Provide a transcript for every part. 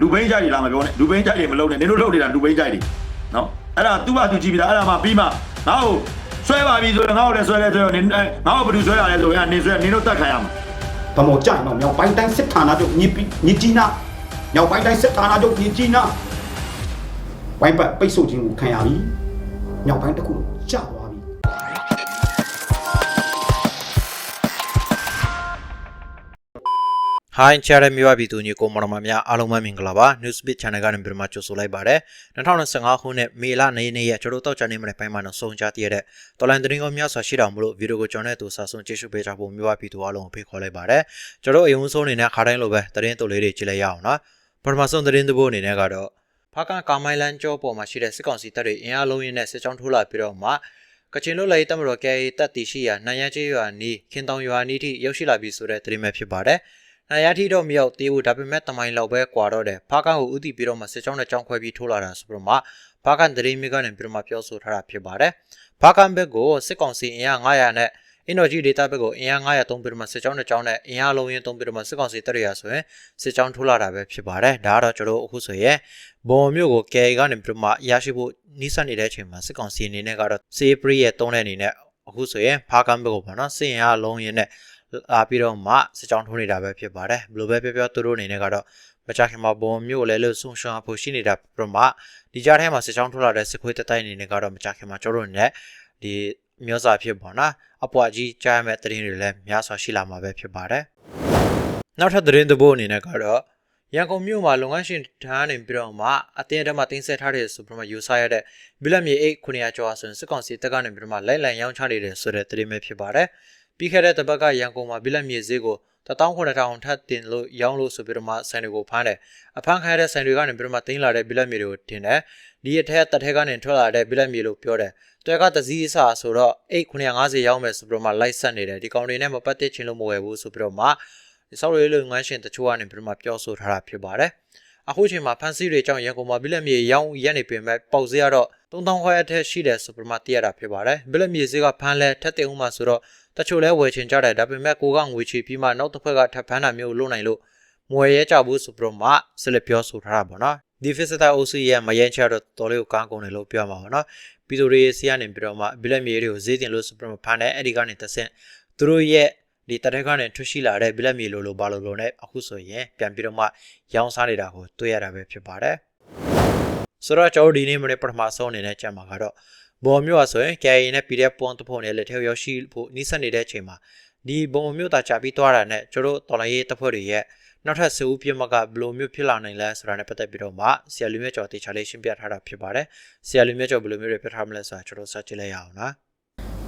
လူဘိန်းကြိုက်တွေလားမပြောနဲ့လူဘိန်းကြိုက်တွေမလုပ်နဲ့နင်တို့လုပ်နေတာလူဘိန်းကြိုက်တွေနော်အဲ့ဒါသူ့ဘာသူကြည့်ပြီးသားအဲ့ဒါမှပြီးမှငါ့ကိုဆွဲပါပြီဆိုတော့ငါ့ကိုလည်းဆွဲလဲဆွဲတော့နင်ငါ့ကိုဘယ်သူဆွဲရလဲဆိုရင်နင်ဆွဲနင်တို့တတ်ခံရမှာဗမောကြိုင်တော့မြောက်ပိုင်းတိုင်းစစ်ဌာနချုပ်ညစ်ပြီးညစ်ကြီးနာမြောက်ပိုင်းတိုင်းစစ်ဌာနချုပ်ညစ်ကြီးနာဝိုင်းပတ်ပိတ်ဆို့ခြင်းကိုခံရပြီမြောက်ပိုင်းတစ်ခုကြာသွား ပြီဟိုင်းချာရမြဝပြည်သူညီကိုမော်တော်မများအားလုံးပဲမင်္ဂလာပါ Newsbeat Channel ကနေပြန်မှကြိုဆိုလိုက်ပါတယ်2025ခုနှစ်မေလ2ရက်နေ့ရက်ကျွန်တော်တို့တောက်ချနေမှာပိုင်းမှာတော့စုံကြတည်ရတဲ့တော်လန်သတင်းကောများစွာရှိတော်မလို့ဗီဒီယိုကိုကျွန်တော်နဲ့တူဆာဆုံးကြည့်ရှုပေးကြဖို့မြဝပြည်သူအားလုံးကိုဖိတ်ခေါ်လိုက်ပါတယ်ကျွန်တော်အယုံဆုံးအနေနဲ့ခါတိုင်းလိုပဲသတင်းတူလေးတွေကြည့်လိုက်ရအောင်နော်ပထမဆုံးသတင်းသဘောအနေနဲ့ကတော့ဖာကန်ကာမိုင်လန်ကျောပေါ်မှာရှိတဲ့စစ်ကောင်စီတပ်တွေအင်အားလုံးရင်းနဲ့စစ်ကြောင်းထိုးလာပြီးတော့မှကချင်လူလိုက်တပ်မတော်ကဲတပ်တီရှိရာနိုင်ရချေးရွာနီးခင်တောင်ရွာနီးထိရောက်ရှိလာပြီဆိုတဲ့သတင်းပဲဖြစ်ပါတယ်။ နိုင်ရထီတော့မရောက်သေးဘူးဒါပေမဲ့တမိုင်လောက်ပဲကွာတော့တယ်။ဖာကန်ကိုဥတီပြီးတော့မှစစ်ကြောင်းနဲ့ကြောင်းခွဲပြီးထိုးလာတာဆိုပြီးတော့မှဖာကန်သတင်းမိကနေပြီးတော့မှပြောဆိုထားတာဖြစ်ပါတယ်။ဖာကန်ဘက်ကိုစစ်ကောင်စီအင်အား900နဲ့အင်ဒိုဂျီဒေတာဘက်ကိုအင်အား900သုံးပြီးတော့မှစစ်ကြောင်းနဲ့ကြောင်းနဲ့အင်အားလုံးရင်းသုံးပြီးတော့မှစစ်ကောင်စီတပ်ရရဆိုရင်စစ်ကြောင်းထိုးလာတာပဲဖြစ်ပါတယ်။ဒါကတော့ကျွန်တော်တို့အခုဆိုရင်ဘုံမျိုးကိုကဲကနေပြီးတော့မှရရှိဖို့နှိစက်နေတဲ့အချိန်မှာစစ်ကောင်စီအနေနဲ့ကတော့စေးပရီရဲ့တုံးတဲ့အနေနဲ့အခုဆိုရင်ဖာကန်ဘက်ကိုပေါ့နော်စစ်ရင်အားလုံးရင်းနဲ့ လာပြီးတော့မှစစ်ကြောင်းထိုးနေတာပဲဖြစ်ပါတယ်ဘယ်လိုပဲပြောပြောသူတို့အနေနဲ့ကတော့မကြခင်မှာဘုံမျိုးကိုလည်းလို့ဆုံရှောင်းဖို့ရှိနေတာပြတော့မှဒီကြားထဲမှာစစ်ကြောင်းထိုးလာတဲ့စစ်ခွေးတက်တိုက်အနေနဲ့ကတော့မကြခင်မှာကျွန်တော်တို့နဲ့ဒီမျိုးစာဖြစ်ပေါ့နော်အပွားကြီးကြားရမဲ့တရင်တွေလည်းများစွာရှိလာမှာပဲဖြစ်ပါတယ်နောက်ထပ်သတင်းသဘောအနေနဲ့ကတော့ရန်ကုန်မြို့မှာလုပ်ငန်းရှင်ဌာနနေပြီးတော့မှအတင်းအဓမ္မတင်ဆက်ထားတဲ့ဆိုပြီးတော့ယူဆရတဲ့ဘီလက်မြေအိတ်900ကျော်ဆိုရင်စစ်ကောင်စီတပ်ကနေပြီးတော့မှလိုက်လံရောင်းချနေတယ်ဆိုတဲ့သတင်းပဲဖြစ်ပါတယ် ပြီးခဲ့တဲ့တပတ်ကရန်ကုန်မှာဘီလက်မြေဈေးကို19000ထပ်တင်လို့ရောင်းလို့ဆိုပြီးတော့မှဆိုင်တွေကိုဖမ်းတယ်အဖမ်းခံရတဲ့ဆိုင်တွေကနေပြီးတော့မှတင်လာတဲ့ဘီလက်မြေတွေကိုတင်တယ်ဒီအထက်တစ်ထက်ကနေထွက်လာတဲ့ဘီလက်မြေလို့ပြောတယ်တွဲကတစည်းအစာဆိုတော့အိတ်950ရောင်းမယ်ဆိုပြီးတော့မှလိုက်ဆက်နေတယ်ဒီကောင်တွေနဲ့မပတ်သက်ချင်လို့မဝယ်ဘူးဆိုပြီးတော့မှဒီဆောက်ရေးလုပ်ငန်းရှင်တချို့ကနေပြီးတော့မှပြောဆိုထားတာဖြစ်ပါတယ်အခုချိန်မှာဖန်စီတွေကြောင့်ရန်ကုန်မှာဘီလက်မြေရောင်းရက်နေပြင်မဲ့ပေါက်ဈေးကတော့3000ခွဲအထက်ရှိတယ်ဆိုပြီးမှသိရတာဖြစ်ပါတယ်ဘီလက်မြေဈေးကဖန်လဲထက်တင်ဦးမှာဆိုတော့ တချို့လဲဝယ်ချင်ကြတယ်ဒါပေမဲ့ကိုကငွေချေပြီးမှနောက်တစ်ဖက်ကထပ်ဖမ်းတာမျိုးလုပ်နိုင်လို့မွေရဲကြဘူးဆိုပြီးတော့မှဆက်လက်ပြောဆိုထားတာပေါ့နော်ဒီဖစ်စတာအိုစီရဲ့မယန်းချတော့တော်လေးကိုကားကုန်တယ်လို့ပြောမှာပေါ့နော်ပြည်သူတွေစီကနေပြီးတော့မှဘီလက်မြေတွေကိုဈေးတင်လို့ဆိုပြီးတော့ဖမ်းတယ်အဲ့ဒီကနေတစ်ဆင့်သူတို့ရဲ့ဒီတရက်ကနေထွက်ရှိလာတဲ့ဘီလက်မြေလိုလိုဘာလိုလိုနဲ့အခုဆိုရင်ပြန်ပြီးတော့မှရောင်းစားနေတာကိုတွေ့ရတာပဲဖြစ်ပါတယ်ဆိုတော့ကျွန်တော်ဒီနေ့မနေ့ပထမဆုံးအနေနဲ့ကြံမှာကတော့ ဘော်မျိုးอ่ะဆိုရင် KA နဲ့ PDF ပွန်တဖုံနဲ့လက်ထဲရောက်ရှိဖို့နှိစက်နေတဲ့အချိန်မှာဒီဘုံမျိုးတာချပြီးသွားတာနဲ့ကျွန်တော်တော်လိုင်းရေးတပ်ဖွဲ့တွေရဲ့နောက်ထပ်စဦးပြမကဘလိုမျိုးဖြစ်လာနိုင်လဲဆိုတာနဲ့ပတ်သက်ပြီးတော့မှဆရာလူမြတ်ကျော်တေချာလေးရှင်းပြထားတာဖြစ်ပါတယ်ဆရာလူမြတ်ကျော်ဘလိုမျိုးတွေပြထားမလဲဆိုတာကျွန်တော်ဆက်ကြည့်လိုက်ရအောင်နော်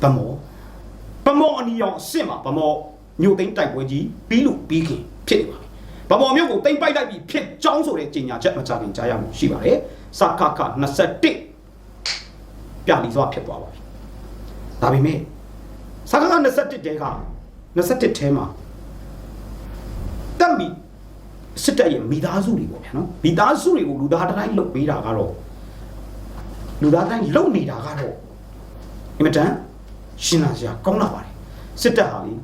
ဗမောဗမောအနီရောင်အစ်စ်မှာဗမောမြို့သိမ်းတိုက်ပွဲကြီးပြီးလို့ပြီးခင်ဖြစ်နေပါပြီဗမောမြို့ကိုသိမ်းပိုက်လိုက်ပြီးဖြစ်ကြောင်းဆိုတဲ့ကြေညာချက်မကြခင်ကြားရမှုရှိပါတယ်စခခ21 ပြလီစွာဖြစ်သွားပါပြီဒါပေမဲ့စခခ21တဲက21ထဲမှာတက်ပြီးစစ်တပ်ရဲ့မိသားစုတွေပေါ့ဗျာနော်မိသားစုတွေကိုလူသားတိုင်းလုတ်ပေးတာကတော့လူသားတိုင်းလုတ်နေတာကတော့အင်မတန်ရှင်းလာစရာကောင်းလာပါတယ်စစ်တပ်ဟာလေ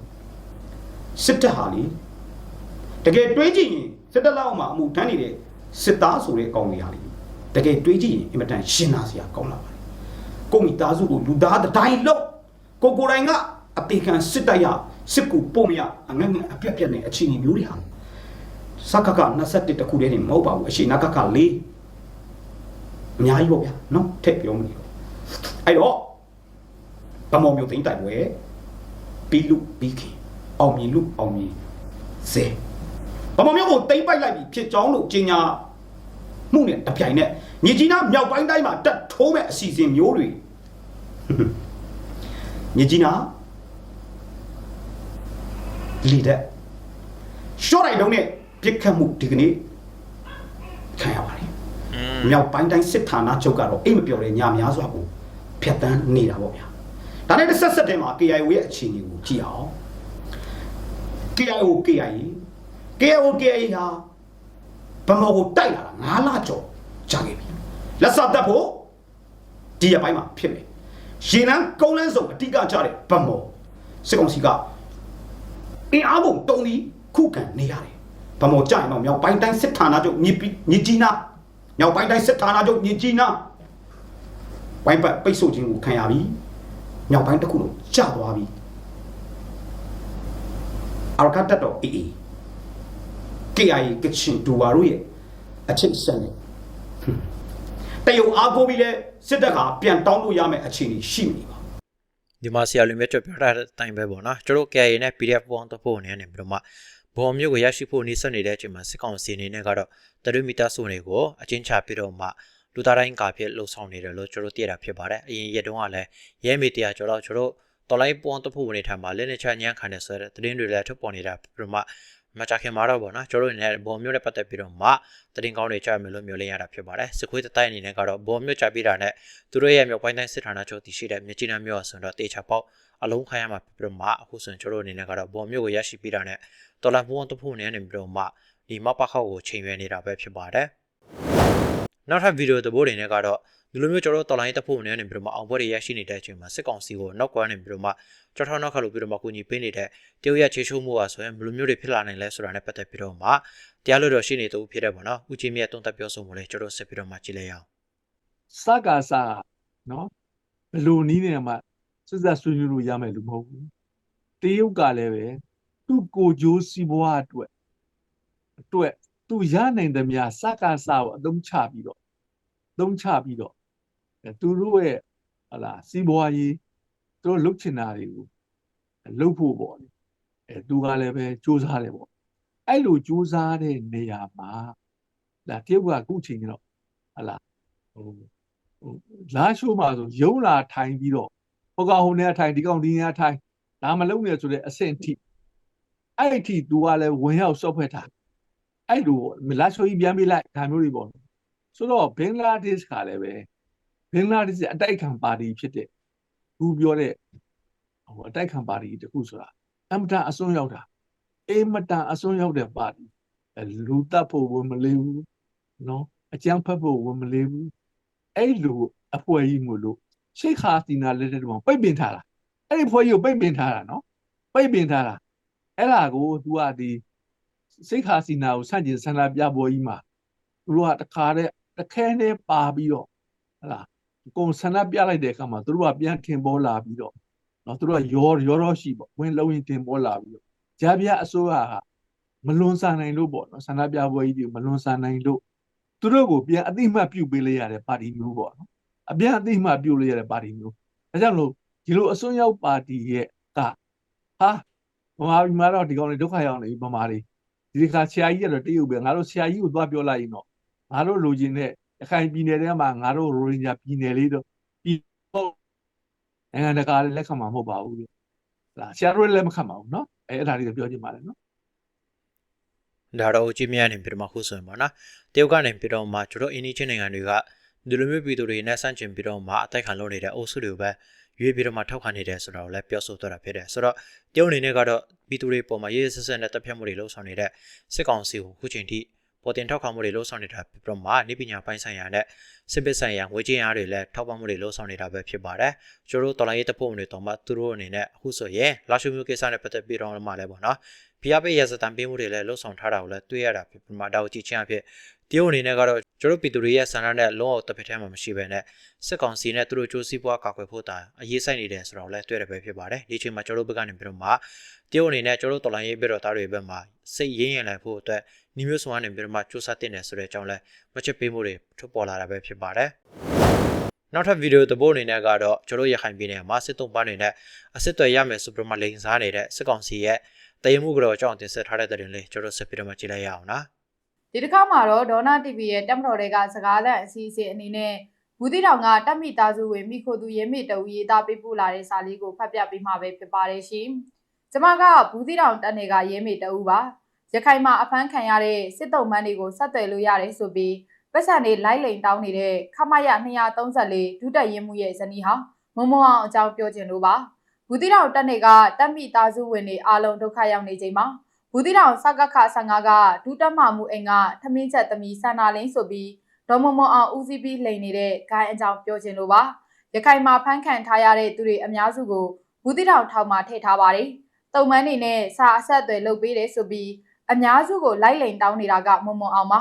စစ်တပ်ဟာလေတကယ်တွေးကြည့်ရင်စစ်တပ်လောက်မှာအမှုထမ်းနေတဲ့စစ်သားဆိုတဲ့အကောင်တွေဟာလေတကယ်တွေးကြည့်ရင်အင်မတန်ရှင်းလာစရာကောင်းလာပါတယ် ကိုမိသားစုကိုလူသားတိုင်းလုတ်ကိုကိုယ်တိုင်ကအပေခံစစ်တပ်ရစစ်ကူပို့မရအငတ်ငတ်အပြက်ပြက်နဲ့အခြေအနေမျိုးတွေဟာစကက21တခုတည်းနေမဟုတ်ပါဘူးအရှိနကက4အများကြီးပေါ့ဗျာနော်ထည့်ပြောမနေတော့အဲ့တော့ဗမော်မျိုးသိန်းတိုက်ပွဲပြီးလူပြီးခင်အောင်မြင်လူအောင်မြင်စေဗမော်မျိုးကိုသိမ်းပိုက်လိုက်ပြီးဖြစ်ကြောင်းလို့ကြီးညာမှုနဲ့တပြိုင်နက်မြေကြီးနားမြောက်ပိုင်းတိုင်းမှာတက်ထိုးမဲ့အစီအစဉ်မျိုးတွေ မြေကြီးနားလီတဲ့ရှော့လိုက်တော့နဲ့ပြစ်ခတ်မှုဒီကနေ့ခံရပါတယ်မြောက်ပိုင်းတိုင်းစစ်ဌာနချုပ်ကတော့အိမ်မပြောတဲ့ညများစွာကိုဖျက်ဆီးနေတာပေါ့ဗျာဒါနဲ့တစ်ဆက်ဆက်တည်းမှာ KIO ရဲ့အခြေအနေကိုကြည့်အောင် KIO KIA KIO KIA ဟာဗမော်ကိုတိုက်လာတာ9လကျော်ကြာခဲ့ပြီလက်စပ်တက်ဖို့ဒီရပိုင်းမှာဖြစ်မယ် ရေနန်းကုန်းလန်းစုံအတိကကြတဲ့ဗမော်စစ်ကောင်စီကအင်အားပုံတုံးပြီးခုခံနေရတယ်ဗမော်ကြရင်တော့မြောက်ပိုင်းတိုင်းစစ်ဌာနချုပ်မြစ်ပြီးမြစ်ကြီးနားမြောက်ပိုင်းတိုင်းစစ်ဌာနချုပ်မြစ်ကြီးနားဝိုင်းပတ်ပိတ်ဆို့ခြင်းကိုခံရပြီမြောက်ပိုင်းတစ်ခုလုံးကျသွားပြီအာရကတ်တက်တော့အေးအေး KIA ကချင်ဒူဝါတို့ရဲ့အချစ်ဆက်နေတရုတ်အားကိုပြီးလဲ စစ်တပ်ကပြန်တောင်းလို့ရမယ့်အခြေအနေရှိနေပါဒီမှာဆရာလူမြတ်ကျော်ပြောထားတဲ့အတိုင်းပဲပေါ့နော်ကျွန်တော် KIA နဲ့ PDF ပေါင်းတဖို့နေနေပြီးတော့မှဘော်မျိုးကိုရရှိဖို့နေဆက်နေတဲ့အချိန်မှာစစ်ကောင်စီအနေနဲ့ကတော့တရမီတာစုနေကိုအချင်းချပြီးတော့မှလူသားတိုင်းကာဖြစ်လှုပ်ဆောင်နေတယ်လို့ကျွန်တော်သိရတာဖြစ်ပါတယ်အရင်ရက်တုန်းကလည်းရဲမီတီယာကျော်တော့ကျွန်တော်တော်လိုင်းပေါင်းတဖို့နေထိုင်မှာလက်နဲ့ချညံခံနေဆိုတဲ့သတင်းတွေလည်းထုတ်ပေါ်နေတာပြီးတော့မှ မကြခင်မှာတော့ပေါ့နော်ကျွန်တော်တို့လည်းဘော်မျိုးနဲ့ပတ်သက်ပြီးတော့မှသတင်းကောင်းတွေကြားမယ်လို့မျိုးလင်းရတာဖြစ်ပါတယ်စစ်ခွေးတတိုင်းအနေနဲ့ကတော့ဘော်မျိုးကြပြီးတာနဲ့သူတို့ရဲ့မြောက်ပိုင်းတိုင်းစစ်ဌာနချုပ်တည်ရှိတဲ့မြကြီးနားမြို့အဆိုတော့တေချာပေါက်အလုံးခိုင်းရမှာပြီးတော့မှအခုဆိုရင်ကျွန်တော်တို့အနေနဲ့ကတော့ဘော်မျိုးကိုရရှိပြီးတာနဲ့တော်လာဘောင်းတဖို့နေနေပြီးတော့မှဒီမပခောက်ကိုချိန်ရွယ်နေတာပဲဖြစ်ပါတယ်နောက်ထပ်ဗီဒီယိုသဘောတွေနဲ့ကတော့ ဒီလိုမျိုးကျွန်တော်တို့တော်လိုင်းတဖို့နေနေပြီးတော့မှအောင်ပွဲတွေရရှိနေတဲ့အချိန်မှာစစ်ကောင်စီကိုနောက်ကွယ်နေပြီးတော့မှကြောထောက်နောက်ခါလို့ပြီးတော့မှကိုကြီးပေးနေတဲ့တရုတ်ရချေချိုးမှုอ่ะဆိုရင်ဘယ်လိုမျိုးတွေဖြစ်လာနိုင်လဲဆိုတာနဲ့ပတ်သက်ပြီးတော့မှတရားလို့တော့ရှိနေတူဖြစ်တဲ့ပေါ့နော်ဦးချင်းမြတ်တုံးသက်ပြောဆိုမှုလဲကျွန်တော်ဆက်ပြီးတော့မှကြည့်လိုက်ရအောင်စကားစားနော်ဘယ်လိုနီးနေမှာစစ်ဆက်ဆွေးနွေးလို့ရမယ်လို့မဟုတ်ဘူးတရုတ်ကလည်းပဲသူ့ကိုကြိုးစီးပွားအတွက်အတွက်သူရနိုင်သမျှစကားစားကိုအသုံးချပြီးတော့အသုံးချပြီးတော့အဲ သူတို့ရဲ့ဟလာစီးပွားရေးသူတို့လှုပ်ချင်တာတွေကိုလှုပ်ဖို့ပေါ့လေအဲသူကလည်းပဲစူးစမ်းတယ်ပေါ့အဲ့လိုစူးစမ်းတဲ့နေရာမှာဒါတရုတ်ကအခုချိန်ကျတော့ဟလာဟိုဟိုလာရှိုးမှာဆိုရုံးလာထိုင်ပြီးတော့ဟိုကောင်ဟိုနေရာထိုင်ဒီကောင်ဒီနေရာထိုင်ဒါမလုံးနဲ့ဆိုတဲ့အဆင့်ထိအဲ့အထိ तू ကလည်းဝင်ရောက်စော့ဖွဲ့ထားအဲ့လိုလာရှိုးကြီးပြန်ပေးလိုက်ဒါမျိုးတွေပေါ့ဆိုတော့ဘင်္ဂလားဒေ့ရှ်ကလည်းပဲ ဘင်္ဂလားဒေ့ရှ်အတိုက်ခံပါတီဖြစ်တဲ့သူပြောတဲ့ဟိုအတိုက်ခံပါတီတခုဆိုတာအမတန်အစွန်းရောက်တာအေးမတန်အစွန်းရောက်တဲ့ပါတီအဲလူတက်ဖို့ဝင်မလေးဘူးနော်အကြမ်းဖက်ဖို့ဝင်မလေးဘူးအဲ့လိုအဖွဲ့ကြီးမို့လို့ရှိခါစီနာလက်ထက်တုန်းကပိတ်ပင်ထားတာအဲ့ဒီဖွဲ့ကြီးကိုပိတ်ပင်ထားတာနော်ပိတ်ပင်ထားတာအဲ့ဒါကို तू ကဒီစိတ်ခါစီနာကိုဆန့်ကျင်ဆန္ဒပြပွဲကြီးမှာသူတို့ကတခါတည်းတစ်ခဲနဲ့ပါပြီးတော့ဟလာ ကုံဆန္ဒပြလိုက်တဲ့အခါမှာသူတို့ကပြန်ထင်ပေါ်လာပြီးတော့နော်သူတို့ကရောရောရောရှိပေါ့ဝင်လုံးရင်ထင်ပေါ်လာပြီးတော့ဂျာပြအစိုးရကမလွန်ဆန်နိုင်လို့ပေါ့နော်ဆန္ဒပြပွဲကြီးတွေမလွန်ဆန်နိုင်လို့သူတို့ကိုပြန်အတိမတ်ပြုတ်ပေးလိုက်ရတဲ့ပါတီမျိုးပေါ့နော်အပြန်အတိမတ်ပြုတ်လိုက်ရတဲ့ပါတီမျိုးဒါကြောင့်မလို့ဒီလိုအစွန်းရောက်ပါတီရဲ့ကဟာဗမာပြည်မှာတော့ဒီကောင်တွေဒုက္ခရောက်နေပြီဗမာတွေဒီခါဆရာကြီးကတော့တရုတ်ပဲငါတို့ဆရာကြီးကိုသွားပြောလိုက်ရင်တော့ငါတို့လိုချင်တဲ့ ရခိုင်ပြည်နယ်ထဲမှာငါတို့ရိုဟင်ဂျာပြည်နယ်လေးတော့ပြည်ဟုတ်နိုင်ငံတကာလည်းလက်ခံမှာမဟုတ်ပါဘူးလေလားဆရာတို့လည်းလက်မခံပါဘူးเนาะအဲအဲ့ဒါလေးကိုပြောချင်ပါတယ်เนาะ ဒါတော့အကြီးမြတ်နေပြီးတော့မှခုဆိုရင်ပေါ့နော်တရုတ်ကနေပြီးတော့မှကျွန်တော်အင်းနီချင်းနိုင်ငံတွေကဒီလိုမျိုးပြည်သူတွေနဲ့ဆန့်ကျင်ပြီးတော့မှအတိုက်ခံလုပ်နေတဲ့အုပ်စုတွေကိုပဲရွေးပြီးတော့မှထောက်ခံနေတယ်ဆိုတော့လည်းပြောဆိုသွားတာဖြစ်တယ်ဆိုတော့တရုတ်အနေနဲ့ကတော့ပြည်သူတွေပေါ်မှာရေးရေးဆက်ဆက်နဲ့တပ်ဖြတ်မှုတွေလှုပ်ဆောင်နေတဲ့စစ်ကောင်စီကိုခုချိန်ထိ ပေါ်တင်ထောက်ခံမှုတွေလှုပ်ဆောင်နေတာပြီးတော့မှနေပညာပိုင်းဆိုင်ရာနဲ့စစ်ပစ်ဆိုင်ရာငွေကြေးအားတွေလည်းထောက်ပံ့မှုတွေလှုပ်ဆောင်နေတာပဲဖြစ်ပါတယ်ကျွန်တော်တို့တော်လိုင်းရေးတပ်ဖွဲ့ဝင်တွေတော့မှသူတို့အနေနဲ့အခုဆိုရင်လာရှိုမျိုးကိစ္စနဲ့ပတ်သက်ပြီးတော့မှလည်းပေါ့နော်ဖိအားပေးရစတံပေးမှုတွေလည်းလှုပ်ဆောင်ထားတာကိုလည်းတွေ့ရတာဖြစ်ပြီးမှဒါကိုကြည့်ချင်းအဖြစ် တရုတ်အနေနဲ့ကတော့ကျတို့ပြည်သူတွေရဲ့ဆန္ဒနဲ့လုံးဝတစ်ဖက်ထဲမှာမရှိဘဲနဲ့စစ်ကောင်စီနဲ့သူတို့ကြိုးစည်းပွားကာကွယ်ဖို့တာအရေးဆိုင်နေတယ်ဆိုတော့လည်းတွေ့ရပဲဖြစ်ပါတယ်ဒီချိန်မှာကျတို့ဘက်ကနေပြီးတော့မှတရုတ်အနေနဲ့ကျတို့တော်လိုင်းရေးပြီးတော့တားတွေဘက်မှာစိတ်ရင်းရင်လိုက်ဖို့အတွက်ညီမျိုးစွာနေပြီးတော့မှစူးစမ်းတင်တယ်ဆိုတဲ့အကြောင်းလဲမချစ်ပေးမှုတွေထုတ်ပေါ်လာတာပဲဖြစ်ပါတယ်နောက်ထပ်ဗီဒီယိုသဘောအနေနဲ့ကတော့ကျတို့ရခိုင်ပြည်နယ်မှာစစ်တုံးပန်းတွေနဲ့အစစ်တွေရမယ်ဆိုပြီးမှလိန်စားနေတဲ့စစ်ကောင်စီရဲ့တည်မှုကြောအကြောင်းတင်ဆက်ထားတဲ့တဲ့တွင်လေးကျတို့ဆက်ပြီးတော့မှကြည့်လိုက်ရအောင်နော် ဒီတစ်ခါမှာတော့ဒေါနာ TV ရဲ့တက်မတော်တွေကစကားလန့်အစီအစဉ်အနေနဲ့ဘူးတိတောင်ကတက်မိသားစုဝင်မိခိုသူရဲမိတဦးရေးသားပေးပို့လာတဲ့စာလေးကိုဖတ်ပြပေးမှာပဲဖြစ်ပါတယ်ရှင်။ကျမကဘူးတိတောင်တက်နေကရဲမိတဦးပါ။ရခိုင်မှာအဖမ်းခံရတဲ့စစ်တုံးမန်းတွေကိုဆက်သွယ်လို့ရတယ်ဆိုပြီးပတ်စံတွေလိုက်လိန်တောင်းနေတဲ့ခမရ234ဒုတက်ရင်မှုရဲ့ဇနီးဟာမုံမုံအောင်အကြောင်းပြောခြင်းလို့ပါ။ဘူးတိတောင်တက်နေကတက်မိသားစုဝင်တွေအားလုံးဒုက္ခရောက်နေချိန်မှာ ဘူးတိတောင်စကခ15ကဒုတက်မှမှုအိမ်ကထမင်းချက်သမီးဆန္ဒလင်းဆိုပြီးဒေါ်မမွန်အောင်ဦးစီးပြီးလိန်နေတဲ့ဂိုင်းအကြောင်းပြောခြင်းလိုပါရခိုင်မှာဖမ်းခံထားရတဲ့သူတွေအများစုကိုဘူးတိတောင်ထောင်မှာထည့်ထားပါတယ်တုံမန်းနေနဲ့စာအဆက်အသွယ်လုပ်ပေးတယ်ဆိုပြီးအများစုကိုလိုက်လိန်တောင်းနေတာကမုံမုံအောင်ပါ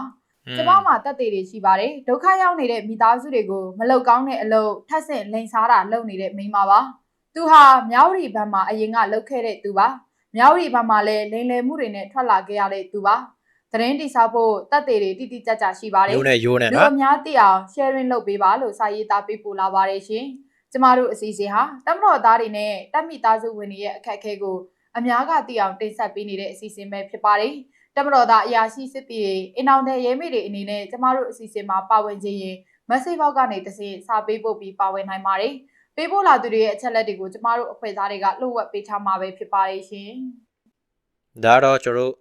ကျမမှာတက်သေးတွေရှိပါတယ်ဒုက္ခရောက်နေတဲ့မိသားစုတွေကိုမလောက်ကောင်းတဲ့အလုပ်ထပ်ဆင့်လိန်စားတာလုပ်နေတဲ့မိန်းမပါသူဟာမြောက်ရီဘက်မှာအရင်ကလုပ်ခဲ့တဲ့သူပါ မြောက်ရီဘက်မှာလည်းလိန်လယ်မှုတွေနဲ့ထွက်လာခဲ့ရတဲ့သူပါသတင်းတိဆောက်ဖို့တက်သေးတွေတိတိကျကျရှိပါတယ်ယိုးနဲ့ယိုးနဲ့လူနော်အများသိအောင် sharing လုပ်ပေးပါလို့စာရေးသားပေးပို့လာပါတယ်ရှင်။ကျမတို့အစီအစဉ်ဟာတမတော်သားတွေနဲ့တက်မိသားစုဝင်တွေရဲ့အခက်အခဲကိုအများကသိအောင်တင်ဆက်ပေးနေတဲ့အစီအစဉ်ပဲဖြစ်ပါတယ်။တမတော်သားအရာရှိစစ်တီတွေအင်အောင်တဲ့ရဲမေတွေအနေနဲ့ကျမတို့အစီအစဉ်မှာပါဝင်ခြင်းရင် message box ကနေတစ်စင်စာပေးပို့ပြီးပါဝင်နိုင်ပါတယ်။ ပေးပို့လာသူတွေရဲ့အချက်လက်တွေကိုကျမတို့အဖွဲ့သားတွေကလှုပ်ဝက်ပေးထားမှာပဲဖြစ်ပါတယ်ရှင်။ဒါတော့ကျွန်တော်တို့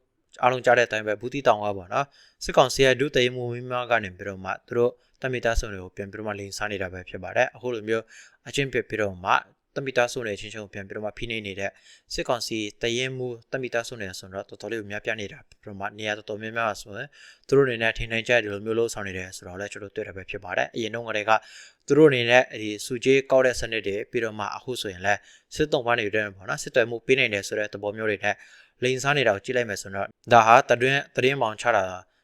အားလုံးကြားတဲ့အတိုင်းပဲဘူးတီတောင်ကပေါ့နော်စစ်ကောင်စီရဲ့ဒုတိယမှုမင်းများကနေပြီးတော့မှသူတို့တမီတာဆုံတွေကိုပြန်ပြီးတော့မှလိန်စားနေတာပဲဖြစ်ပါတယ်အခုလိုမျိုးအချင်းပြပြီးတော့မှတမီတာဆုံတွေချင်းချင်းကိုပြန်ပြီးတော့မှဖိနှိပ်နေတဲ့စစ်ကောင်စီတရင်မှုတမီတာဆုံတွေဆိုတော့တော်တော်လေးကိုများပြနေတာပြီးတော့မှနေရာတော်တော်များများဆိုရင်သူတို့အနေနဲ့ထင်နိုင်ကြတယ်လို့မျိုးလို့ဆောင်နေတယ်ဆိုတော့လည်းကျွန်တော်တွေ့တာပဲဖြစ်ပါတယ်အရင်တော့ကတည်းက သူတို့အနေနဲ့ဒီစုကြီးကောက်တဲ့စနစ်တွေပြီးတော့မှအခုဆိုရင်လည်းစစ်တုံးပန်းနေတဲ့ပေါ့နော်စစ်တော်မှုပေးနိုင်တယ်ဆိုတဲ့သဘောမျိုးတွေနဲ့လိန်စားနေတာကိုကြည့်လိုက်မယ်ဆိုတော့ဒါဟာတတွင်းသတင်းမောင်ချတာ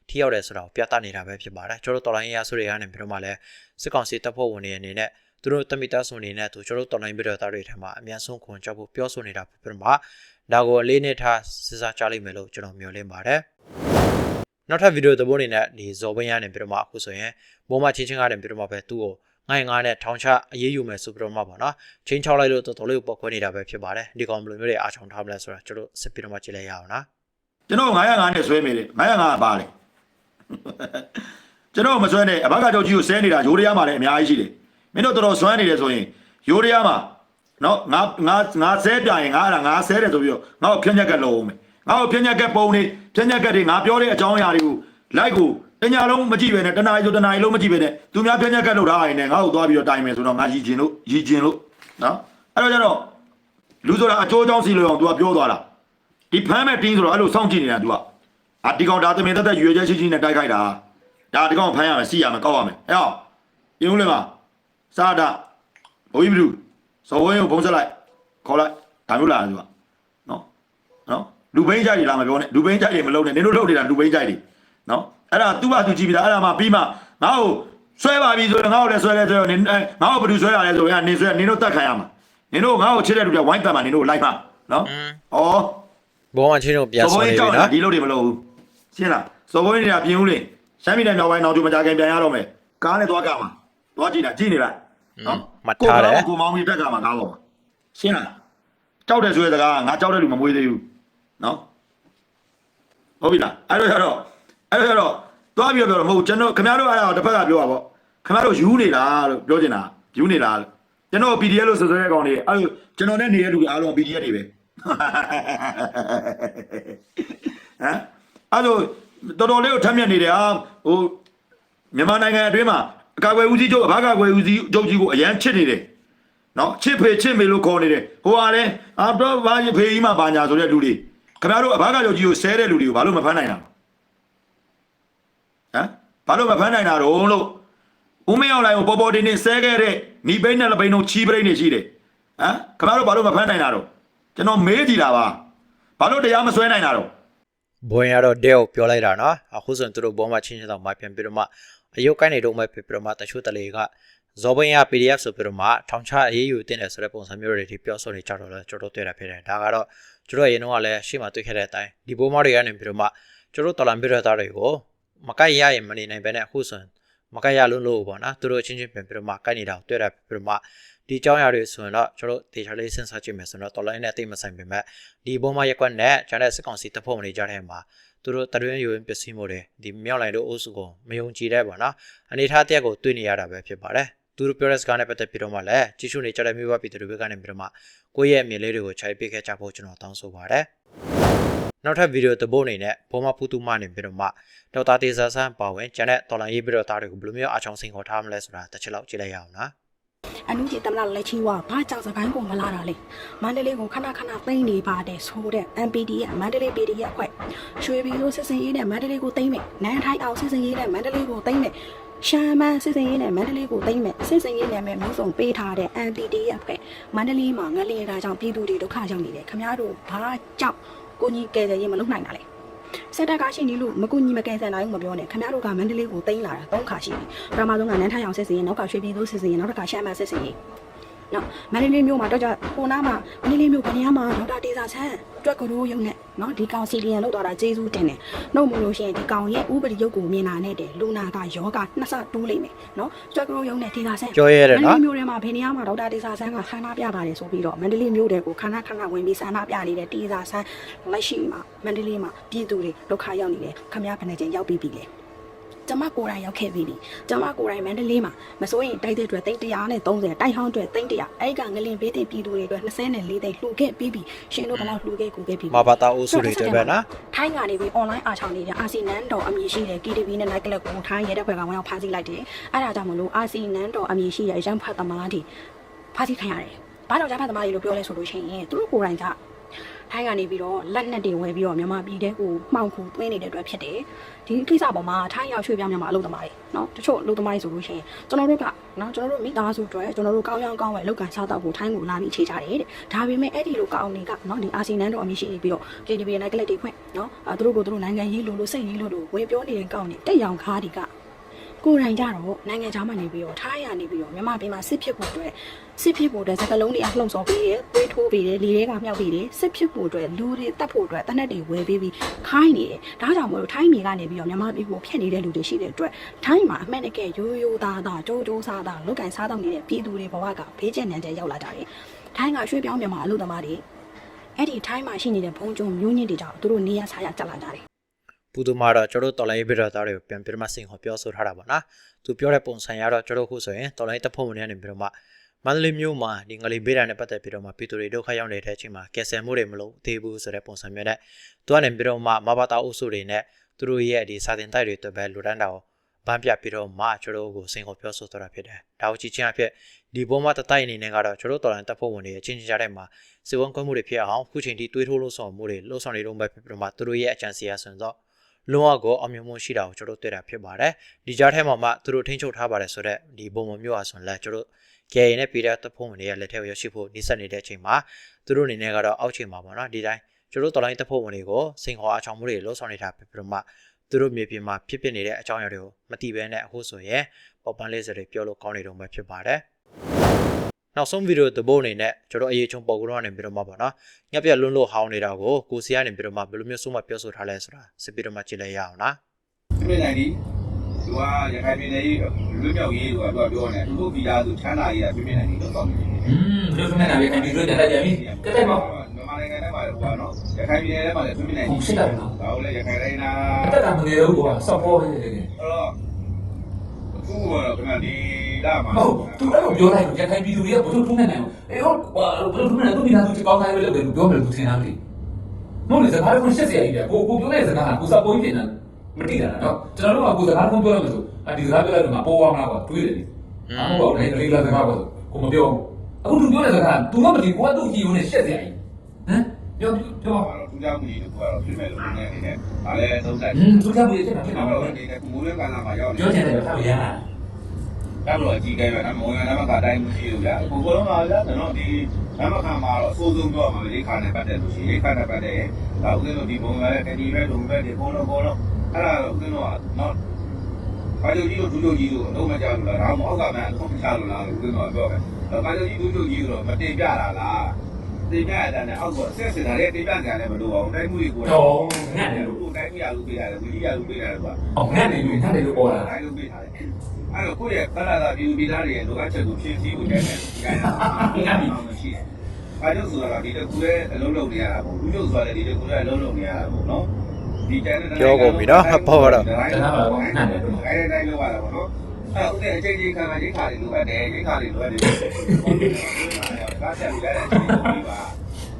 ထိရောက်တယ်ဆိုတာကိုပြသနေတာပဲဖြစ်ပါတယ်ကျွန်တော်တို့တော်လိုင်းအရာဆိုတွေကနေပြီးတော့မှလည်းစစ်ကောင်စီတပ်ဖွဲ့ဝင်တွေအနေနဲ့သူတို့တမိသားစုအနေနဲ့သူကျွန်တော်တို့တော်လိုင်းပြီးတော့သားတွေထဲမှာအများဆုံးခွန်ကြောက်ဖို့ပြောဆိုနေတာဖြစ်ပြီးတော့မှဒါကိုအလေးနဲ့ထားစဉ်းစားကြလိမ့်မယ်လို့ကျွန်တော်မျှော်လင့်ပါတယ်နောက်ထပ်ဗီဒီယိုသဘောအနေနဲ့ဒီဇော်ဘင်းရနေပြီးတော့မှအခုဆိုရင်ဘုံမချင်းချင်းကနေပြီးတော့မှပဲသူ့ကို ငိုင်းငါးနဲ့ထောင်ချအရေးယူမယ်ဆိုပြီးတော့မှပေါ့နော်ချင်းချောက်လိုက်လို့တော်တော်လေးကိုပေါက်ခွဲနေတာပဲဖြစ်ပါတယ်ဒီကောင်ဘယ်လိုမျိုးတွေအားချောင်ထားမလဲဆိုတာကျွန်တော်စစ်ပြီးတော့မှကြည့်လိုက်ရအောင်နော်ကျွန်တော်905နဲ့ဆွဲမိတယ်905ကပါလေကျွန်တော်မဆွဲနဲ့အဘကကြောက်ကြီးကိုဆဲနေတာရိုးရရမှာလည်းအများကြီးရှိတယ်မင်းတို့တော်တော်ဆွမ်းနေတယ်ဆိုရင်ရိုးရရမှာနော်ငါငါငါဆဲပြရင်ငါအဲ့ဒါငါဆဲတယ်ဆိုပြီးတော့ငါ့ကိုဖြန့်ညက်ကလုံးအောင်မယ်ငါ့ကိုဖြန့်ညက်ကပုံနေဖြန့်ညက်ကတွေငါပြောတဲ့အကြောင်းအရာတွေကိုလိုက်ကို တညာလုံးမကြည့်ပဲနဲ့တနာရီဆိုတနာရီလုံးမကြည့်ပဲနဲ့သူများပြင်းပြက်ကတ်လောက်ထားရင်လည်းငါ့ကိုသွားပြီးတော့တိုင်မယ်ဆိုတော့ငါရည်ကျင်လို့ရည်ကျင်လို့နော်အဲ့တော့ကျတော့လူဆိုတာအချိုးချောင်းစီလိုအောင် तू ကပြောသွားတာဒီဖမ်းမဲ့တင်းဆိုတော့အဲ့လိုစောင့်ကြည့်နေတာ तू ကအာဒီကောင်ဒါသမင်တက်တက်ရွေချက်ရှိရှိနဲ့တိုက်ခိုက်တာဒါဒီကောင်ဖမ်းရမယ်စီရမယ်ကောက်ရမယ်အဲ့တော့ပြင်းဦးလေပါစာဒဘိုးကြီးဘလူးဇော်ဝင်းကိုဘုံဆက်လိုက်ခေါ်လိုက်ဒါမျိုးလာတယ် तू ကနော်နော်လူဘိန်းကြိုက်တွေလာမပြောနဲ့လူဘိန်းကြိုက်တွေမလုံးနဲ့နင်တို့လုပ်နေတာလူဘိန်းကြိုက်တွေနော် အဲ့ဒါ तू က तू ကြည့်ပြီးသားအဲ့ဒါမှပြီးမှငါ့ကိုဆွဲပါပြီဆိုတော့ငါ့ကိုလည်းဆွဲလဲဆိုတော့နင်ငါ့ကိုဘယ်သူဆွဲရလဲဆိုရင်နင်ဆွဲနင်တို့တတ်ခံရမှာနင်တို့ငါ့ကိုချစ်တဲ့လူတွေဝိုင်းတတ်မှာနင်တို့လိုက်မှာနော် อืม ဩ ဘောမချင်းတို့ပြန် စော ဆော ဘိုး နေ ကြီး ပြီ ကြောက်တာ နော် ဒီလိုတွေမလုပ်ဘူးရှင်းလားစောဘိုးကြီးတွေကပြင်းဦးလေရှမ်းပြည်နယ်မြောက်ပိုင်းနောက်ကျမကြခင်ပြန်ရတော့မယ်ကားနဲ့သွားကမှာသွားကြည့်တာကြည့်နေလားနော် မှတ်ထားတယ် ကိုမောင်ကြီးတက်ကမှာကားပေါ်မှာရှင်းလားကြောက်တယ်ဆိုတဲ့စကားကငါကြောက်တဲ့လူမမွေးသေးဘူးနော်ဟုတ်ပြီလားအဲ့တော့ကျတော့ အဲ့တော့ကျတော့သွားပြီးတော့ပြောတော့မဟုတ်ကျွန်တော်ခင်ဗျားတို့အဲ့ဒါတစ်ဖက်ကပြောတာပေါ့ခင်ဗျားတို့ယူနေလားလို့ပြောချင်တာယူနေလားလို့ကျွန်တော် PDF လို့ဆိုဆိုတဲ့ကောင်တွေအဲ့လိုကျွန်တော်နဲ့နေတဲ့လူတွေအားလုံး PDF တွေပဲဟမ်အဲ့လိုတော်တော်လေးကိုထက်မြက်နေတယ်ဟာဟိုမြန်မာနိုင်ငံအတွင်းမှာအကာအကွယ်ဦးစီးချုပ်အဘကာကွယ်ဦးစီးချုပ်ကြီးကိုအရန်ချစ်နေတယ်နော်ချစ်ဖေချစ်မေလို့ခေါ်နေတယ်ဟိုဟာလဲအာတော့ဘာဖေကြီးမှဘာညာဆိုတဲ့လူတွေခင်ဗျားတို့အဘကာချုပ်ကြီးကိုဆဲတဲ့လူတွေကိုဘာလို့မဖမ်းနိုင်တာဟမ် ဘာလို့မဖမ်းနိုင်တာတော့လို့ဦးမင်းအောင်လိုင်ကိုပေါ်ပေါ်တင်တင်ဆဲခဲ့တဲ့မိပိန်းနဲ့လပိန်းတို့ချီးပိန်းနေရှိတယ်ဟမ်ခင်ဗျားတို့ဘာလို့မဖမ်းနိုင်တာတော့ကျွန်တော်မေးကြည့်တာပါဘာလို့တရားမစွဲနိုင်တာတော့ဘွင်ရတော့ဒဲကိုပြောလိုက်တာနော်အခုဆိုရင်သူတို့ဘောမချင်းချင်းတော့မပြန်ပြီးတော့မှအယုတ်ကိုင်းနေတော့မှဖြစ်ပြီးတော့မှတချို့တလေကဇော်ဘင်းရ PDF ဆိုပြီးတော့မှထောင်ချအရေးယူတင်တယ်ဆိုတဲ့ပုံစံမျိုးတွေဒီပြောဆိုနေကြတော့လဲကျွန်တော်တို့တွေ့တာဖြစ်တယ်ဒါကတော့ကျွန်တော်အရင်တော့ကလည်းရှေ့မှာတွေ့ခဲ့တဲ့အတိုင်းဒီဘောမတွေကနေပြီးတော့မှကျွန်တော်တော်လန်ပြရတာတွေကို မကိုက်ရရင်မနေနိုင်ပဲနဲ့အခုဆိုရင်မကိုက်ရလုံးလို့ပေါ့နော်သူတို့ချင်းချင်းပြန်ပြီးတော့မှကိုက်နေတာကိုတွေ့တာပြီးတော့မှဒီအကြောင်းအရာတွေဆိုရင်တော့ကျွန်တော်တေချာလေးစဉ်းစားကြည့်မယ်ဆိုတော့တော်လိုင်းနဲ့တိတ်မဆိုင်ပေမဲ့ဒီဘောမရက်ကွက်နဲ့ကျန်တဲ့စစ်ကောင်စီတပ်ဖွဲ့ဝင်တွေကြားထဲမှာသူတို့တရွင်းယူရင်ပစ္စည်းမို့တယ်ဒီမြောက်လိုက်တို့အုပ်စုကိုမယုံကြည်တဲ့ပေါ့နော်အနေထားတစ်ယောက်ကိုတွေ့နေရတာပဲဖြစ်ပါတယ်သူတို့ပြောတဲ့စကားနဲ့ပတ်သက်ပြီးတော့မှလည်းကြည့်ရှုနေကြတဲ့မြို့ဘပြည်သူတွေဘက်ကနေပြီးတော့မှကိုယ့်ရဲ့အမြင်လေးတွေကိုခြိုက်ပစ်ခဲ့ကြဖို့ကျွန်တော်တောင်းဆိုပါတယ် နောက်ထပ်ဗီဒီယိုတပုတ်အနေနဲ့ဘောမဖူတူမနေပြီးတော့မှဒေါက်တာတေဇာဆန်းပါဝင်ကျန်တဲ့တော်လန်ရေးပြီးတော့သားတွေကိုဘယ်လိုမျိုးအချောင်းစင်ခေါ်ထားမလဲဆိုတာတစ်ချက်လောက်ကြည့်လိုက်ရအောင်နော်အနုကြီးတမလာလက်ချီဝါဘာကြောင့်စကိုင်းကိုမလာတာလဲမန္တလေးကိုခဏခဏသိမ့်နေပါတယ်ဆိုတဲ့ MPD ကမန္တလေး PD ရဲ့အဖွဲ့ရွှေပြည်လိုစစ်စင်ရေးနဲ့မန္တလေးကိုသိမ့်မယ်နန်းထိုက်အောင်စစ်စင်ရေးနဲ့မန္တလေးကိုသိမ့်မယ်ရှမ်းမန်းစစ်စင်ရေးနဲ့မန္တလေးကိုသိမ့်မယ်စစ်စင်ရေးနဲ့မျိုးစုံပေးထားတဲ့ MPD ရဲ့အဖွဲ့မန္တလေးမှာငလျင်တာကြောင့်ပြည်သူတွေဒုက္ခရောက်နေတယ်ခမားတို့ဘာကြောင့် ကိုကြီးကယ်တယ်ရေးမလုပ်နိုင်တာလဲစက်တက်ကရှိနေလို့မကူညီမကယ်ဆယ်နိုင်ဘူးမပြောနဲ့ခင်ဗျားတို့ကမန္တလေးကိုတိမ့်လာတာ၃ခါရှိပြီပထမဆုံးကနန်းထရောင်စစ်စင်ရင်နောက်ကရွှေပြည်သူစစ်စင်ရင်နောက်တစ်ခါရှမ်းမစစ်စင်ရင် နော်မန္တလေးမြို့မှာတော့ကြဟိုနားမှာမန္တလေးမြို့ဗနေရာမှာဒေါက်တာတေစာဆန်းတွက်ကရိုးရုံနဲ့နော်ဒီကောင်စီလီယန်လောက်တော့တာဂျေဇူးတင်တယ်နှုတ်မလို့ရှိရင်ဒီကောင်ရဲ့ဥပဒေရုပ်ကိုမြင်လာနဲ့တဲ့လူနာကယောဂနှစ်ဆတိုးလိမ့်မယ်နော်တွက်ကရိုးရုံနဲ့တေစာဆန်းပြောရတယ်မန္တနော်လေးမြို့ထဲမှာဘယ်နေရာမှာဒေါက်တာတေစာဆန်းကခန္ဓာပြပါတယ်ဆိုပြီးတော့မန္တလေးမြို့တဲကိုခန္ဓာခန္ဓာဝင်ပြီးဆန္ဒပြနေတဲ့တေစာဆန်းလက်ရှိမှာမန္တလေးမှာပြည်သူတွေဒုက္ခရောက်နေတယ်ခမရဘယ်နဲ့ချင်းရောက်ပြီးပြီလေ ကျမကိုယ်တိုင်ရောက်ခဲ့ပြီကျမကိုယ်တိုင်မန္တလေးမှာမစိုးရင်တိုက်တဲ့အတွက်တိတ်130တိုက်ဟောင်းအတွက်တိတ်100အဲ့ကငလင်ဘေးတင်ပြည်သူတွေအတွက်24သိန်းလှူခဲ့ပြီးပြီရှင်တို့ဘယ်လောက်လှူခဲ့ကိုခဲ့ပြီးပြီမဘာတာအုပ်စုတွေတွေ့ပဲနော်ထိုင်းကနေပြီး online အားချောင်းနေတဲ့အာစီနန်တော်အမည်ရှိတဲ့ KTV နဲ့ night club ကိုထိုင်းရဲတပ်ဖွဲ့ကဝင်ရောက်ဖမ်းဆီးလိုက်တယ်။အဲဒါကြောင့်မလို့အာစီနန်တော်အမည်ရှိတဲ့ရန်ဖတ်သမားတွေဖမ်းဆီးခံရတယ်။ဘာကြောင့်ရန်ဖတ်သမားတွေလို့ပြောလဲဆိုလို့ရှိရင်သူတို့ကိုယ်တိုင်က ထိုင်းကနေပြီးတော့လက်နက်တွေဝယ်ပြီးတော့မြန်မာပြည်တဲကိုမှောင်ခုသွင်းနေတဲ့အတွက်ဖြစ်တယ်။ဒီကိစ္စပေါ်မှာထိုင်းရောက်ရွှေ့ပြောင်းမြန်မာအလုပ်သမားတွေနော်တချို့အလုပ်သမားတွေဆိုလို့ရှိရင်ကျွန်တော်တို့ကနော်ကျွန်တော်တို့မိသားစုတွေကျွန်တော်တို့ကောင်းရောင်းကောင်းဝယ်လောက်ကန်စားတော့ကိုထိုင်းကိုလာပြီးအခြေချတယ်တဲ့။ဒါပေမဲ့အဲ့ဒီလိုကောင်းတွေကနော်ဒီအာစီနန်တော်အမည်ရှိနေပြီးတော့ KTV နဲ့ night club တွေဖွင့်နော်အဲသူတို့ကိုသူတို့နိုင်ငံရေးလို့လို့စိတ်ရေးလို့လို့ဝင်ပြောနေတဲ့ကောင်းနေတက်ရောင်ကားတွေက ကိုယ်တိုင်ကြတော့နိုင်ငံခြားမှာနေပြီးတော့ထားရနေပြီးတော့မြန်မာပြည်မှာစစ်ဖြစ်ဖို့အတွက်စစ်ဖြစ်ဖို့အတွက်စကလုံးတွေအလှုံ့ဆော်ပြီးတယ်၊သွေးထိုးပြီးတယ်၊လီတွေကမြောက်ပြီးတယ်စစ်ဖြစ်ဖို့အတွက်လူတွေတတ်ဖို့အတွက်တနက်တွေဝယ်ပေးပြီးခိုင်းနေတယ်။ဒါကြောင့်မို့လို့ထိုင်းမြေကနေပြီးတော့မြန်မာပြည်ကိုဖျက်နေတဲ့လူတွေရှိတဲ့အတွက်ထိုင်းမှာအမှန်တကယ်ရိုးရိုးသားသားကြိုးကြိုးစားသားလုတ်ကင်စားတော့နေတဲ့ပြည်သူတွေဘဝကဘေးကျဉ်နှံကျရောက်လာကြတယ်။ထိုင်းကရွှေ့ပြောင်းမြန်မာအလုပ်သမားတွေအဲ့ဒီထိုင်းမှာရှိနေတဲ့ဘုံကျုံမျိုးညစ်တွေကြောင့်သူတို့နေရစားရကြလာကြတယ် ပူသူမာတော့ကျွန်တော်တို့တော်လိုင်းဗီဒီယိုသားတွေကိုပြန်ပြမစင်ဟောပြောဆိုထားတာပါနော်သူပြောတဲ့ပုံစံရတော့ကျွန်တော်ခုဆိုရင်တော်လိုင်းတပ်ဖွဲ့ဝင်တွေကနေပြီးတော့မှမန္တလေးမြို့မှာဒီငလီဘေးတာနဲ့ပတ်သက်ပြီးတော့မှပြည်သူတွေဒုက္ခရောက်နေတဲ့အချိန်မှာကယ်ဆယ်မှုတွေမလုပ်သေးဘူးဆိုတဲ့ပုံစံမျိုးနဲ့သူကနေပြီးတော့မှမဘာတာအုပ်စုတွေနဲ့သူတို့ရဲ့ဒီစာတင်တိုက်တွေအတွက်ပဲလူတန်းတာကိုဗန်းပြပြီးတော့မှကျွန်တော်တို့ကိုစင်ဟောပြောဆိုထားတာဖြစ်တယ်ဒါကိုကြည့်ချင်းအဖြစ်ဒီပုံမှာတတိုက်အနေနဲ့ကတော့ကျွန်တော်တို့တော်လိုင်းတပ်ဖွဲ့ဝင်တွေအချင်းချင်းကြားထဲမှာစေဝန်ကွဲမှုတွေဖြစ်အောင်ခုချိန်ထိတွေးထိုးလို့ဆောင်မှုတွေလှုပ်ဆောင်နေတော့ပဲဖြစ်ပြီးတော့မှသူတို့ရဲ့အကြံစီရဆိုရင်တော့ လုံးဝကိုအောင်မြင်မှုရှိတာကိုကျွန်တော်တို့တွေ့တာဖြစ်ပါတယ်ဒီကြားထဲမှာမှသူတို့ထိန်းချုပ်ထားပါတယ်ဆိုတော့ဒီပုံမမျိုးအားဆိုရင်လည်းကျွန်တော်တို့ KA နဲ့ PDF တပ်ဖွဲ့ဝင်တွေရဲ့လက်ထက်ကိုရရှိဖို့နှိစက်နေတဲ့အချိန်မှာသူတို့အနေနဲ့ကတော့အောက်ချိန်မှာပေါ့နော်ဒီတိုင်းကျွန်တော်တို့တော်လိုင်းတပ်ဖွဲ့ဝင်တွေကိုစိန်ခေါ်အချောင်မှုတွေလှုပ်ဆောင်နေတာဖြစ်ပြီးတော့မှသူတို့မြေပြင်မှာဖြစ်ပျက်နေတဲ့အကြောင်းအရာတွေကိုမသိဘဲနဲ့အခုဆိုရင်ပေါ်ပန်းလေးစတွေပြောလို့ကောင်းနေတော့မှဖြစ်ပါတယ် နောက်ဆုံးဗီဒီယိုသဘောအနေနဲ့ကျွန်တော်အရေးချုံပေါ်ကတော့နေပြီးတော့မှပေါ့နော်ညက်ပြက်လွန်းလို့ဟောင်းနေတာကိုကိုစီကနေပြီးတော့မှဘယ်လိုမျိုးဆုံးမပြောဆိုထားလဲဆိုတာစစ်ပြီးတော့မှကြည့်လိုက်ရအောင်နော်ပြည်နယ်ကြီးသူကရခိုင်ပြည်နယ်ကြီးလွတ်မြောက်ရေးသူကသူကပြောနေသူတို့ပြည်သားသူချမ်းသာရေးကပြည်နယ်ကြီးတော့တောင်းနေတယ်อืมဘယ်လိုမှန်းနာပဲခိုင်ပြီးတော့တက်ကြပြီတက်တယ်ပေါ့မြန်မာနိုင်ငံထဲမှာဟိုကနော်ရခိုင်ပြည်နယ်ထဲမှာလည်းပြည်နယ်ဟုတ်ကြီးရှိတယ်နော်ဒါကိုလည်းရခိုင်တိုင်းနာတက်တာမငယ်ဘူးကွာဆော့ပေါ်နေတယ်လေအဲ့တော့အခုကတော့ခင်ဗျဒီ လာမှာ ဟုတ်သူအဲ့လိုပြောလိုက်ရခိုင်ပြည်သူတွေကဘယ်လိုထုံးနေနိုင်လဲအေးဟုတ်ကွာဘယ်လိုထုံးနေလဲသူမိသားစုချကောင်းတိုင်းပဲလုပ်တယ်လို့ပြောမယ်လို့ထင်တာမသိမဟုတ်လေစကားကိုရှက်စရာကြီးတယ်ကိုကိုပြောတဲ့စကားကကိုစာပေါ်ကြီးတင်တာမတိတာနော်ကျွန်တော်တို့ကကိုစကားကိုပြောရမယ်ဆိုအဒီစကားပြောလိုက်တော့ငါပေါ်သွားမှာကွာတွေးတယ်လေအမှန်ပေါ့လေလေးလာစကားပေါ့ကိုမပြောအခုသူပြောတဲ့စကား तू တော့မသိကိုကသူ့ကြည့်ုံနဲ့ရှက်စရာကြီးဟမ်ပြောပြော တော့သူကြောင့်မီးတို့ကတော့ပြည်နယ်လုံးနေနေတယ်ဒါလည်းသုံးသက် อืมသူကဘယ်ချက်မှာဖြစ် ဒါ မှာ တော့ လဲ ဒီကမိုးရဲကလာမှာရောက်နေ ပြောချင်တယ်တော့ရမ်းလာ ဒါတော့အကြီးကဲပဲမောင်ရနမကတိုင်းမှုရှိလို့ဗျာကိုကိုလုံးလာကြကျွန်တော်ဒီနမခါမှာတော့အဆိုးဆုံးပြောမှာလေခါနဲ့ပတ်သက်လို့ရှိရင်ခါနဲ့ပတ်သက်ရင်ဒါဥစဉ်တို့ဒီပုံစံနဲ့တတိပဲလုံပဲဒီပုံလုံးပုံလုံးအဲ့ဒါတော့ဥစဉ်တို့ကတော့ကာယကြီးတို့ဒုတို့ကြီးတို့အလုံးမကြလို့လားဒါမှမဟုတ်ကမှအလုံးမချလို့လားဥစဉ်တို့ပြောပဲကာယကြီးဒုတို့ကြီးတို့မတင်ပြတာလားတင်ပြရတဲ့အောက်ကအဆက်စင်တာလေတင်ပြကြတယ်မလို့အောင်တိုင်းမှုတွေကိုတော့ငတ်တယ်လို့တို့တိုင်းမှုရလို့ပေးရတယ်ဝီလီရလို့ပေးရတယ်ကွာအောင်ငတ်တယ်လို့ငတ်တယ်လို့ပေါ်လာတိုင်းလို့ပေးထားတယ် အဲ့တော့ကိုယ့်ရဲ့ခလာသာပြည်သူပြည်သားတွေရဲ့လိုအပ်ချက်ကိုဖြည့်ဆည်းဖို့တည်းနဲ့ဒီကနေ့ငါပြီးမရှိတယ်။အားလို့ဆိုတာဒီတကူရဲ့အလုံးလုံးနေရတာပေါ့။လူလို့ဆိုတာဒီတကူရဲ့အလုံးလုံးနေရတာပေါ့နော်။ဒီကျန်တဲ့အဲ့တိုင်းလောက်ရတာပေါ့နော်။အဲ့ဒါဥစ္စာအချိန်ကြီးခံရိခါတွေလိုအပ်တယ်ရိခါတွေလိုအပ်တယ်။ဒါဆက်ပြီးလည်းဒီပါ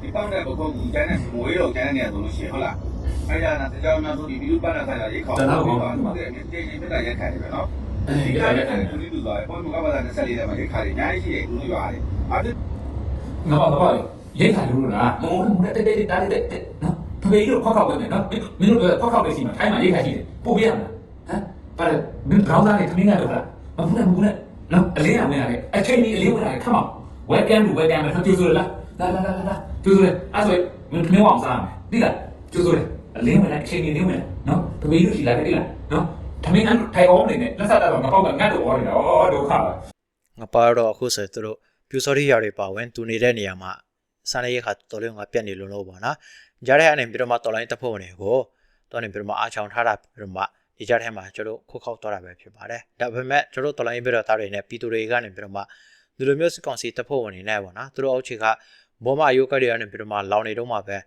ဒီပေါက်တဲ့ဘုံကကျန်တဲ့မွေးတော့ကျန်တဲ့နေရာဆိုလို့ရှိရင်ဟုတ်လား။အဲ့ဒါနဲ့တရားနာဆိုဒီပြီးပတ်တဲ့ဆိုင်ရာရိခါကိုပါဟုတ်တယ်အချိန်ကြီးပြတ်ရက်ခိုင်တယ်ပဲနော်။ ဒီကနေ့ကလူလူသွားပေါ်မှာကဘာသာနဲ့ဆက်လေးတယ်မှာခါရီညာရှိတယ်လူလူရွာတယ်အဲ့ဒါငါပါတော့ရိတ်ခါလို့လားမဟုတ်ဘူးတက်တက်တက်တက်တက်နော်ဖဖေကြီးတို့ခောက်ခောက်ပဲနော်မင်းတို့ခောက်ခောက်ပဲရှိမှာထိုင်းမှာရိတ်ခါရှိတယ်ပို့ပြရမှာဟမ်ပါလေမင်း browser နဲ့သမင်းနဲ့တော့လားမဟုတ်ဘူးနဲ့နော်အလင်းရဝင်ရတယ်အချိန်ကြီးအလင်းဝင်ရတယ်ခမောက် webcam လို့ webcam နဲ့ကျိုးဆိုလားလာလာလာလာကျိုးဆိုလေအဲ့ဆိုမင်းသမင်းအောင်စားမယ်သိလားကျိုးဆိုလေအလင်းဝင်လိုက်အချိန်ကြီးလင်းဝင်လိုက်နော်တပီးလို့ရှိလာတယ်လားနော် ထမင်းအထိုင်အောင်နေနဲ့လက်ဆက်တော့ငါပေါက်ကငတ်တော့အော်နေတာဩဒုက္ခပါငပါတော့အခုဆိုသူတို့ပြူစော်ရီယာတွေပါဝင်သူနေတဲ့နေရာမှာစားနေရခါတော်လေးငါပြက်နေလို့လို့ပေါ့နော်ကြားတဲ့အနေပြီးတော့မှတော်လိုင်းတပ်ဖို့နေကိုတော်နေပြီးတော့မှအားချောင်ထားတာပြီးတော့မှဒီကြားထဲမှာကျွန်တော်ခုတ်ခောက်သွားတာပဲဖြစ်ပါတယ်ဒါပေမဲ့ကျွန်တော်တော်လိုင်းပြီးတော့သားတွေနဲ့ပြည်သူတွေကနေပြီးတော့မှဒီလိုမျိုးစစ်ကောင်စီတပ်ဖို့ဝင်နေနေပေါ့နော်သူတို့အောက်ခြေကဘောမအယုတ်ကတွေကနေပြီးတော့မှလောင်နေတော့မှပဲ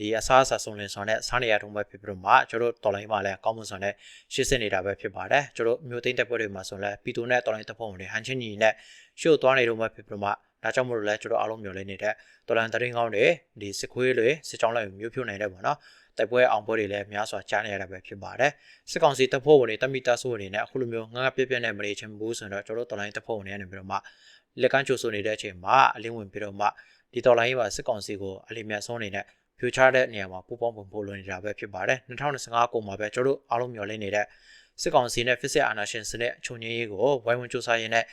ဒီအစားအစာဆုံးလင်းဆောင်တဲ့စားနေရတုံးပဲဖြစ်ပြီးတော့မှကျွန်တော်တော်လိုင်းမှာလည်းကောင်းမွန်ဆောင်တဲ့ရှစ်စစ်နေတာပဲဖြစ်ပါတယ်ကျွန်တော်မျိုးသိန်းတပ်ဖွဲ့တွေမှာဆိုလဲပြည်သူနဲ့တော်လိုင်းတပ်ဖွဲ့ဝင်တွေဟန်ချင်းညီနဲ့ရှို့သွားနေတော့မှဖြစ်ပြီးမှဒါကြောင့်မလို့လဲကျွန်တော်အားလုံးမျှော်လင့်နေတဲ့တော်လန်တရင်ကောင်းတွေဒီစစ်ခွေးတွေစစ်ကြောင်းလိုက်မျိုးဖြိုးနိုင်တယ်ပေါ့နော်တိုက်ပွဲအောင်ပွဲတွေလည်းများစွာကြားနေရတာပဲဖြစ်ပါတယ်စစ်ကောင်စီတပ်ဖွဲ့ဝင်တွေတမိသားစုဝင်တွေနဲ့အခုလိုမျိုးငါးငါးပြက်ပြက်နဲ့မနေချင်ဘူးဆိုတော့ကျွန်တော်တော်လိုင်းတပ်ဖွဲ့ဝင်တွေကနေပြီးတော့မှလက်ကမ်းချိုးဆိုနေတဲ့အချိန်မှာအလင်းဝင်ပြီးတော့မှဒီတော်လိုင်းရေးပါစစ်ကောင်စီကိုအလင်းမြတ်ဆုံးနေနဲ့ ဖြူချတဲ့နေရာမှာပူပေါင်းပုံပို့လို့နေတာပဲဖြစ်ပါတယ်2025ကုန်မှာပဲကျွန်တော်အားလုံးမျှော်လင့်နေတဲ့စစ်ကောင်စီနဲ့ဖစ်စစ်အာဏာရှင်စနစ်အချုံငင်းရေးကိုဝိုင်းဝန်းစူးစမ်းရင်းနဲ့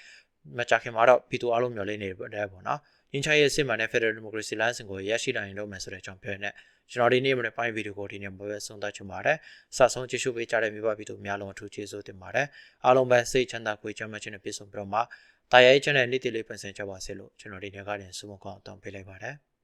မကြခင်မှာတော့ပြည်သူအလုံးမျှော်လင့်နေတယ်ပေါ့နော်။ရင်းချရဲ့စစ်မှန်တဲ့ Federal Democracy လမ်းစဉ်ကိုရရှိနိုင်လို့မယ်ဆိုတဲ့အကြောင်းပြောနေကျွန်တော်ဒီနေ့မနေ့ပိုင်းဗီဒီယိုကိုဒီနေ့မှာပဲဆုံးသတ်ချင်ပါတယ်။စဆုံးကြည့်ရှုပေးကြတဲ့မိဘပြည်သူများလုံးအထူးကျေးဇူးတင်ပါတယ်။အားလုံးပဲစိတ်ချမ်းသာကိုယ်ချမ်းသာခြင်းနဲ့ပြည့်စုံပြီးတော့မှတာယာရေးချမ်းတဲ့နေ့တည်လေးပင်စင်ကြပါစေလို့ကျွန်တော်ဒီနေ့ကတင်ဆုမကောင်းတောင်းပေးလိုက်ပါတယ်။